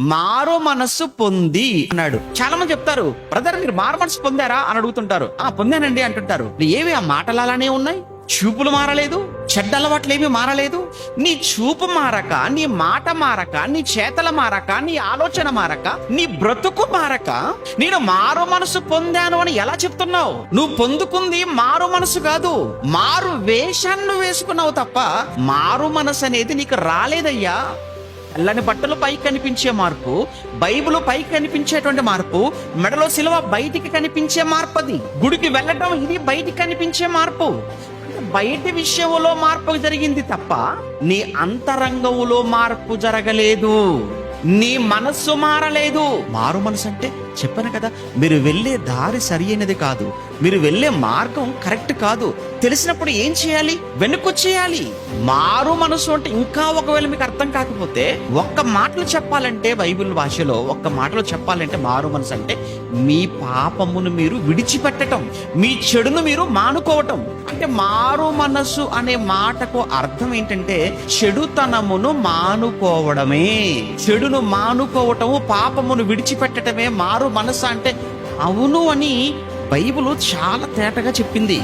మారు మనస్సు పొంది అన్నాడు. చాలా మంది చెప్తారు బ్రదర్ మీరు మారు మనసు పొందారా? అని అడుగుతుంటారు. ఆ పొందానండి అంటుంటారు. ఏవి ఆ మాటలు అలానే ఉన్నాయి? చూపులు మారలేదు? చెడ్డ అలవాట్లు ఏమీ మారలేదు? నీ చూపు మారక నీ మాట మారక నీ చేతల మారక నీ ఆలోచన మారక నీ బ్రతుకు మారక? నేను మారు మనసు పొందాను అని ఎలా చెప్తున్నావు? నువ్వు పొందుకుంది మారు మనసు కాదు. మారు వేషాన్ని వేసుకున్నావు తప్ప మారు మనసు అనేది నీకు రాలేదయ్యా. తెల్లని బట్టలు పైకి కనిపించే మార్పు బైబిల్ పైకి కనిపించేటువంటి మార్పు మెడలో సిలువ బయటికి కనిపించే మార్పు అది గుడికి వెళ్ళటం ఇది బయటికి కనిపించే మార్పు. బయటి విషయంలో మార్పు జరిగింది తప్ప నీ అంతరంగంలో మార్పు జరగలేదు. నీ మనస్సు మారలేదు. మారు మనసు అంటే చెప్పాను కదా మీరు వెళ్ళే దారి సరి అయినది కాదు. మీరు వెళ్ళే మార్గం కరెక్ట్ కాదు. తెలిసినప్పుడు ఏం చేయాలి? వెనుకొచ్చేయాలి. మారు మనసు అంటే ఇంకా ఒకవేళ మీకు అర్థం కాకపోతే ఒక్క మాటలు చెప్పాలంటే బైబిల్ భాషలో ఒక్క మాటలో చెప్పాలంటే మారు మనసు అంటే మీ పాపమును మీరు విడిచిపెట్టటం మీ చెడును మీరు మానుకోవటం. అంటే మారు మనసు అనే మాటకు అర్థం ఏంటంటే చెడుతనమును మానుకోవడమే. చెడును మానుకోవటము పాపమును విడిచిపెట్టడమే మారు మనసు అంటే అవును అని బైబిల్ చాలా తేటగా చెప్పింది.